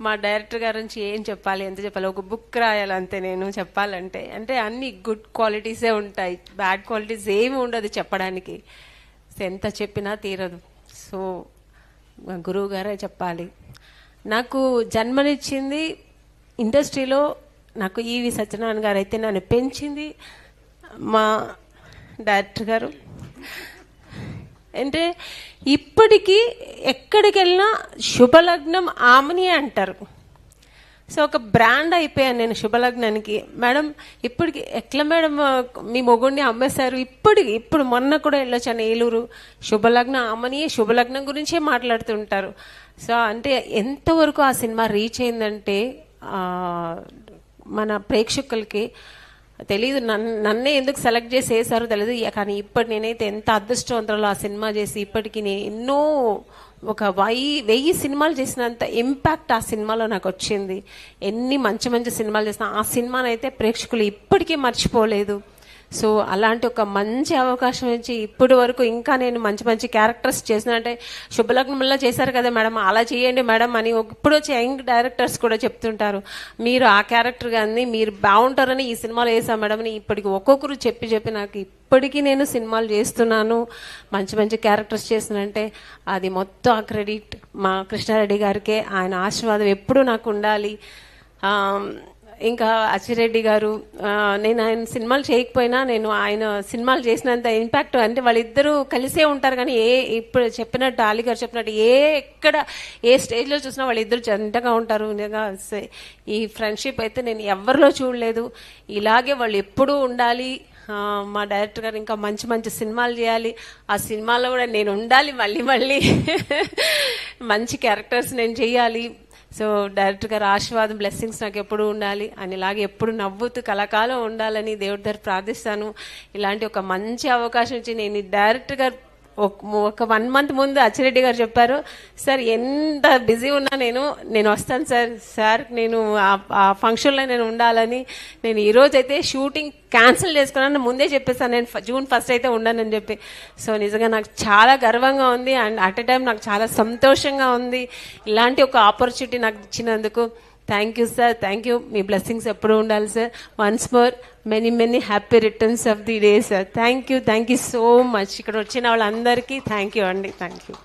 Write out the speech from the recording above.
మా డైరెక్టర్ గారి నుంచి ఏం చెప్పాలి ఎంత చెప్పాలి ఒక బుక్ రాయాలి అంతే నేను చెప్పాలంటే. అంటే అన్ని గుడ్ క్వాలిటీసే ఉంటాయి బ్యాడ్ క్వాలిటీస్ ఏమి ఉండదు చెప్పడానికి. ఎంత చెప్పినా తీరదు. సో మా గురువు గారే చెప్పాలి. నాకు జన్మనిచ్చింది ఇండస్ట్రీలో నాకు ఈవి సత్యనారాయణ గారు అయితే నన్ను పెంచింది మా డైరెక్టర్ గారు. అంటే ఇప్పటికీ ఎక్కడికి వెళ్ళినా శుభలగ్నం ఆమెని అంటారు. సో ఒక బ్రాండ్ అయిపోయాను నేను శుభలగ్నానికి. మేడం ఇప్పటికి ఎట్లా మేడం మీ మొగుడిని అమ్మేశారు? ఇప్పటికి ఇప్పుడు మొన్న కూడా వెళ్ళొచ్చాను ఏలూరు శుభలగ్నం ఆమెని శుభలగ్నం గురించే మాట్లాడుతుంటారు. సో అంటే ఎంతవరకు ఆ సినిమా రీచ్ అయిందంటే మన ప్రేక్షకులకి తెలీదు. నన్ను నన్నే ఎందుకు సెలెక్ట్ చేసి వేసారో తెలియదు కానీ ఇప్పటి నేనైతే ఎంత అదృష్టవంతురాలో ఆ సినిమా చేసి ఇప్పటికీ నేను ఎన్నో ఒక వెయ్యి వెయ్యి సినిమాలు చేసినంత ఇంపాక్ట్ ఆ సినిమాలో నాకు వచ్చింది ఎన్ని మంచి మంచి సినిమాలు చేసిన ఆ సినిమానైతే ప్రేక్షకులు ఇప్పటికీ మర్చిపోలేదు. సో అలాంటి ఒక మంచి అవకాశం ఇచ్చి ఇప్పటి వరకు ఇంకా నేను మంచి మంచి క్యారెక్టర్స్ చేసిన అంటే శుభలగ్నంలో చేశారు కదా మేడం అలా చేయండి మేడం అని ఇప్పుడు వచ్చే యంగ్ డైరెక్టర్స్ కూడా చెప్తుంటారు. మీరు ఆ క్యారెక్టర్ కానీ మీరు బాగుంటారని ఈ సినిమాలో వేసాం మేడం అని ఇప్పటికి ఒక్కొక్కరు చెప్పి చెప్పి నాకు ఇప్పటికీ నేను సినిమాలు చేస్తున్నాను మంచి మంచి క్యారెక్టర్స్ చేసినంటే అది మొత్తం ఆ క్రెడిట్ మా కృష్ణారెడ్డి గారికే. ఆయన ఆశీర్వాదం ఎప్పుడూ నాకు ఉండాలి. ఆ, ఇంకా అచ్చిరెడ్డి గారు నేను ఆయన సినిమాలు చేయకపోయినా నేను ఆయన సినిమాలు చేసినంత ఇంపాక్ట్ అంటే వాళ్ళిద్దరూ కలిసే ఉంటారు కానీ ఏ ఇప్పుడు చెప్పినట్టు అలీ గారు చెప్పినట్టు ఏ ఎక్కడ ఏ స్టేజ్లో చూసినా వాళ్ళిద్దరు జంటగా ఉంటారు. ఈ ఫ్రెండ్షిప్ అయితే నేను ఎవరిలో చూడలేదు. ఇలాగే వాళ్ళు ఎప్పుడూ ఉండాలి. మా డైరెక్టర్ గారు ఇంకా మంచి మంచి సినిమాలు చేయాలి. ఆ సినిమాలో కూడా నేను ఉండాలి మళ్ళీ మళ్ళీ. మంచి క్యారెక్టర్స్ నేను చేయాలి. సో డైరెక్ట్గా ఆశీర్వాదం బ్లెస్సింగ్స్ నాకు ఎప్పుడు ఉండాలి అని ఇలాగే ఎప్పుడు నవ్వుతూ కలకాలం ఉండాలని దేవుడి దగ్గర ప్రార్థిస్తాను. ఇలాంటి ఒక మంచి అవకాశం ఇచ్చి నేను డైరెక్ట్గా ఒక- ఒక వన్ మంత్ ముందు అచ్చిరెడ్డి గారు చెప్పారు సార్ ఎంత బిజీ ఉన్నా నేను నేను వస్తాను సార్ సార్ నేను ఆ- ఫంక్షన్లో నేను ఉండాలని నేను ఈరోజైతే అయితే షూటింగ్ క్యాన్సిల్ చేసుకున్నాను ముందే చెప్పేసాను నేను జూన్ ఫస్ట్ అయితే ఉండనని చెప్పి. సో నిజంగా నాకు చాలా గర్వంగా ఉంది అండ్ అట్ ఎ టైం నాకు చాలా సంతోషంగా ఉంది. ఇలాంటి ఒక ఆపర్చునిటీ నాకు ఇచ్చినందుకు thank you sir thank you me blessings ఎప్పుడు ఉండాలి sir once more many many happy returns of the day sir thank you thank you so much ఇక్కడ వచ్చిన వాళ్ళందరికీ థ్యాంక్ యూ అండి. Thank you